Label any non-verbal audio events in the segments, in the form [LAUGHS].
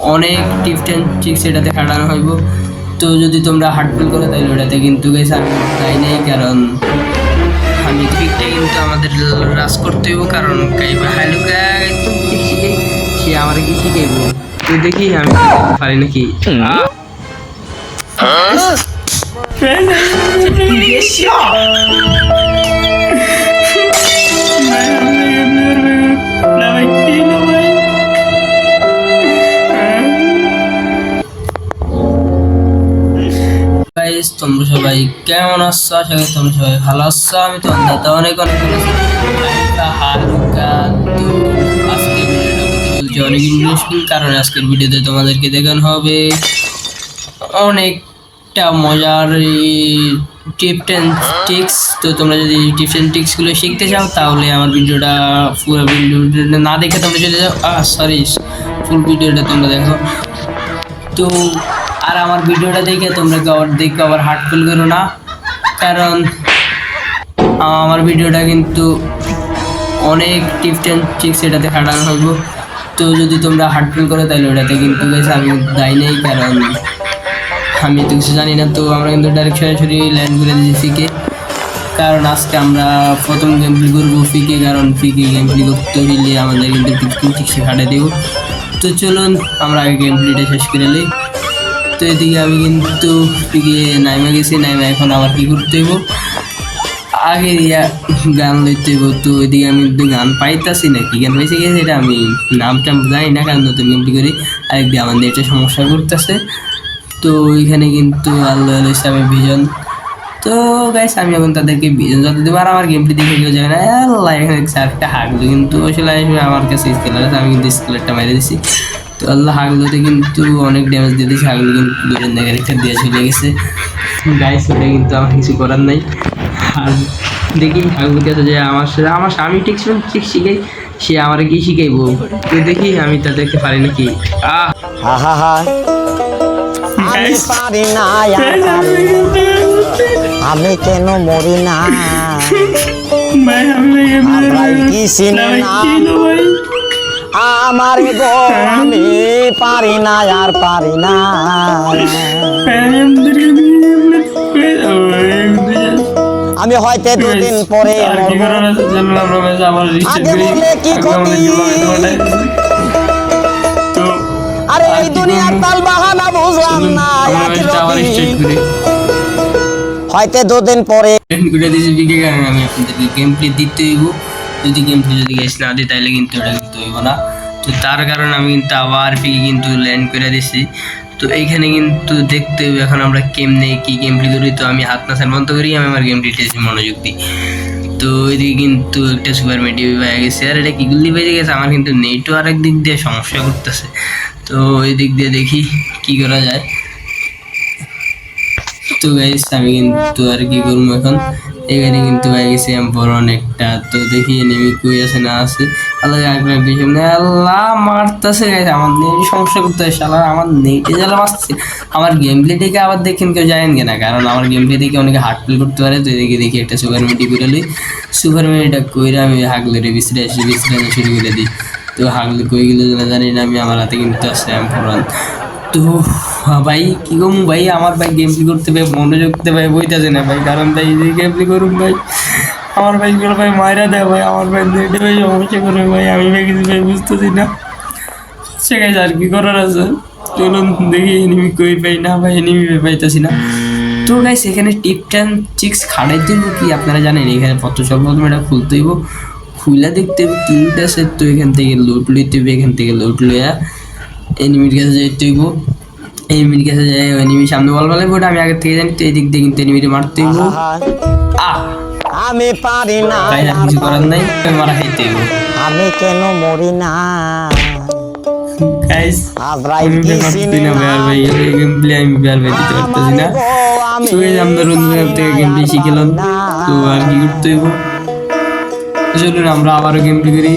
অনেক tips and tricks এটাতে খাটানো হইব। তো যদি তোমরা হার্টফুল করো তাহলে ওটাতে কিন্তু গেছে আমি তাই নেই কারণ আমি ঠিকটা কিন্তু আমাদের রাস করতে হইব কারণ সে আমার কি শিখাইব? তো দেখি আমি পারি নাকি? [LAUGHS] [LAUGHS] [LAUGHS] গাইস তোমরা সবাই কেমন আছো? আশা করি তোমরা সবাই ভালো আছো। আমি তো দাদা অনেক অনেক অনেক ইন্টারেস্টিং কারণ আজকের ভিডিওতে তোমাদেরকে দেখানো হবে অনেকটা মজার টিপ অ্যান্ড টিক্স তো তোমরা যদি টিপস অ্যান্ড টিক্সগুলো শিখতে চাও, তাহলে আমার ভিডিওটা পুরো ভিডিওটা না দেখে তোমরা চলে যাও। সরি ফুল ভিডিওটা তোমরা দেখো। তো আর আমার ভিডিওটা দেখে তোমরা কেউ দেখে আবার হার্টফুল করো না। কারণ আমার ভিডিওটা কিন্তু অনেক টিপস অ্যান্ড ট্রিক্স এটাতে খাটানো হইব। তো যদি তোমরা হার্টফুল করো, তাহলে ওটাতে কিন্তু গেছে আমি দায় নেই, কারণ আমি তো কিছু জানি না। তো আমরা কিন্তু ডাইরেক্ট সরাসরি ল্যান্ড করে দিয়েছি ফিকে কারণ আজকে আমরা প্রথম গেম প্লে করব ফিকে কারণ ফিকে গেম প্লে করতে হইলে আমাদের কিন্তু ঠিক খাটে দেবো। তো চলুন, আমরা আগে গেম প্লেটা শেষ করে নিই। তো এদিকে আমি কিন্তু ফিকে নাইমা গেছি, নাইমা এখন আবার কি করতে হইব? আগে গান লইতে হইব, তো এদিকে আমি কিন্তু গান পাইতাছি নাকি? গান পাইছে গেছে এটা আমি নাম টাম জানি না, কারণ নতুন গেমটি করি আরেক দিয়ে আমাদের এটা সমস্যা করতেছে। তো এখানে কিন্তু আল্লাহ হিসাবে ভিজন তো গাইস আমি এখন তাদেরকে ভিজন যত দেবো, আর আমার গেমটি দেখে কেউ যায় না। আল্লাহ, এখানে একটা হাগলো কিন্তু, আসলে আমার কাছে স্কেলার আছে, আমি কিন্তু স্কেলারটা মেরে দিছি। তো আল্লাহ হাগলোতে কিন্তু অনেক ড্যামেজ দিয়ে দিয়েছে হাগলো কিন্তু দুজন জায়গায় একটা দিয়ে চলে গেছে। গাইস ওটা কিন্তু আমার কিছু করার নাই। আর দেখি হাগলো কাছে যে আমার সাথে আমার স্বামী ঠিক ছিল ঠিক শিখাই সে আমার কি শিখাইবো? তো দেখি আমি তাদেরকে পারি নাকি? আহ! আহা আমি পারি না পারি না। আমি কেন মরি না? [LAUGHS] আমরাই কি না? আমার গো আমি পারি না, আর পারি না। আমি হয়তো দুদিন পরে আগে বললে কি ক্ষতি? আরে এই দুনিয়ার তাল বাহানা বুঝলাম না হয়তো দুদিন পরে গেম প্লে দিতে যদি গেম যদি গ্যাস না দিই তাহলে কিন্তু ওটা কিন্তু হইব না। তো তার কারণে আমি কিন্তু আবার পিকে কিন্তু ল্যান্ড করে দিছি। তো এইখানে কিন্তু দেখতে হবে এখন আমরা কেমনে কি গেম প্লে করি। তো আমি হাত নাচার বন্ধ করি, আমি আমার গেম প্লেতে মনোযোগ দিই। তো এদিকে কিন্তু একটা সুপার মেডিও পেয়ে গেছে। আর এটা কি গুলি বেজে গেছে, আমার কিন্তু নেটও আরেক দিক দিয়ে সমস্যা করতেছে। তো এই দিক দিয়ে দেখি কি করা যায়। তো গাইস আমি কিন্তু আর কি করব এখন? এখানে কিন্তু হয়ে গেছে বড় অনেকটা। তো দেখি নেমি কই আছে, না আছে। আল্লাহ না। আল্লাহ মারতেছে আমার নেট সমস্যা করতে হয় শালা আমার নেটে জ্বালা মারছে। আমার গেম প্লে থেকে আবার দেখেন কেউ জানেন কিনা কারণ আমার গেম প্লে থেকে অনেকে হার্ট প্লে করতে পারে। তো এদিকে দেখি একটা সুপার মেডি করে লই সুপার মেডিটা কইরা আমি হাগলে রে বিছড়ে আসি বিছড়ে শুরু করে দিই। তো হাগলে কই গেলে, জানি না, আমি আমার হাতে কিন্তু আছে এমফোরান তো হ্যাঁ ভাই, কি কম ভাই? আমার ভাই গেম প্লে করতে ভাই মনোযোগ দিতে ভাই বইতেছে না ভাই, কারণ তাই যে গেম প্লে করুন ভাই, আমার ভাই গুলো ভাই মায়েরা দেয় ভাই, আমার ভাই নেটে ভাই সমস্যা করে ভাই, আমি ভাই কিছু ভাই বুঝতেছি না। সেখানে আর কি করার আছে? চলুন দেখি এনিমি কই পাই না ভাই এনিমি পাইতেছি না। তো গাইস এখানে টিপ টেন চিক্স খাড়ের জন্য কি আপনারা জানেন? এখানে পত্র সর্বপ্রথম এটা খুলতে হইব। খুলে দেখতে হবে তিনটা সেট তো এখান থেকে লুট লইতে হবে, এখান থেকে লুট লইয়া এনিমির কাছে যাইতে হইব। এনিমির কাছে যাই এনিমি সামনে বল বলে ওটা আমি আগে থেকে জানি তো এই দিক দিয়ে কিন্তু এনিমিটা মারতে হইব। আহা আমি পারি না। তাই আর কিছু করার নাই মারা খাইতে হইব। আমি কেন মরি না? গাইস আজরাইল কি চিনি না না। ভাই এই গেম প্লে আমি আর ভাই দিতে পারতেছি না। তো এই আমরা থেকে গেম প্লে শিখলাম তো আর কি করতে হইব? চলুন আমরা আবারও গেম প্লে করি।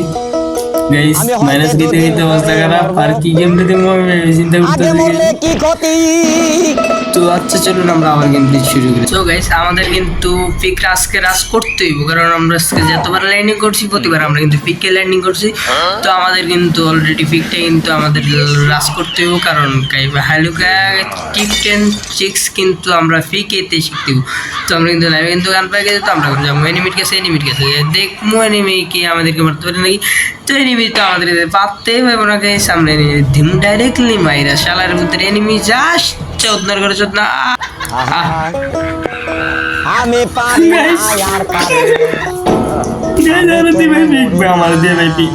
গাইস মাইনাস গিতে দুদিন অবস্থা খারাপ। আর কি গেম দিতে চিন্তা আগে কি ক্ষতি? তো আচ্ছা চলুন আমরা আবার গেম প্লে শুরু করি। তো গাইস আমাদের কিন্তু পিক আজকে রাস করতে হইব কারণ আমরা আজকে যতবার ল্যান্ডিং করছি প্রতিবার আমরা কিন্তু পিকে ল্যান্ডিং করছি। তো আমাদের কিন্তু অলরেডি পিকটা কিন্তু আমাদের রাস করতে হইব কারণ হালুকা টিপ টেন সিক্স কিন্তু আমরা পিকেতে শিখতে তো আমরা কিন্তু লাইভে কিন্তু গান পাই গেছি তো আমরা যাব। এনিমিট কাছে এনিমিট কাছে। দেখব এনিমি কি আমাদেরকে মারতে পারে নাকি? তো এনিমি তো আমাদের পাততেই পারব না গাইস আমরা ধিম ডাইরেক্টলি মাইরা। শালার ভিতরে এনিমি যাস চোদনার করে চোদনা। আমি পারি না আর পারি আমার দিয়ে ভাই পিক।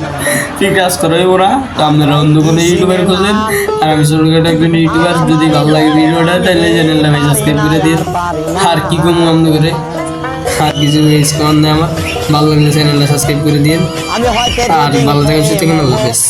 পিক কাজ করে ওরা। আপনারা অন্য কোনো ইউটিউবার খোঁজেন। আর আমি ছোটখাটো একজন ইউটিউবার যদি ভালো লাগে ভিডিওটা তাহলে চ্যানেলটা করে দিন। আর কি কম করে? আর কিছু নেই আমার। ভালো লাগলে চ্যানেলটা সাবস্ক্রাইব করে দিন আর ভালো থাকেন সুস্থ থাকেন আল্লাহ হাফেজ।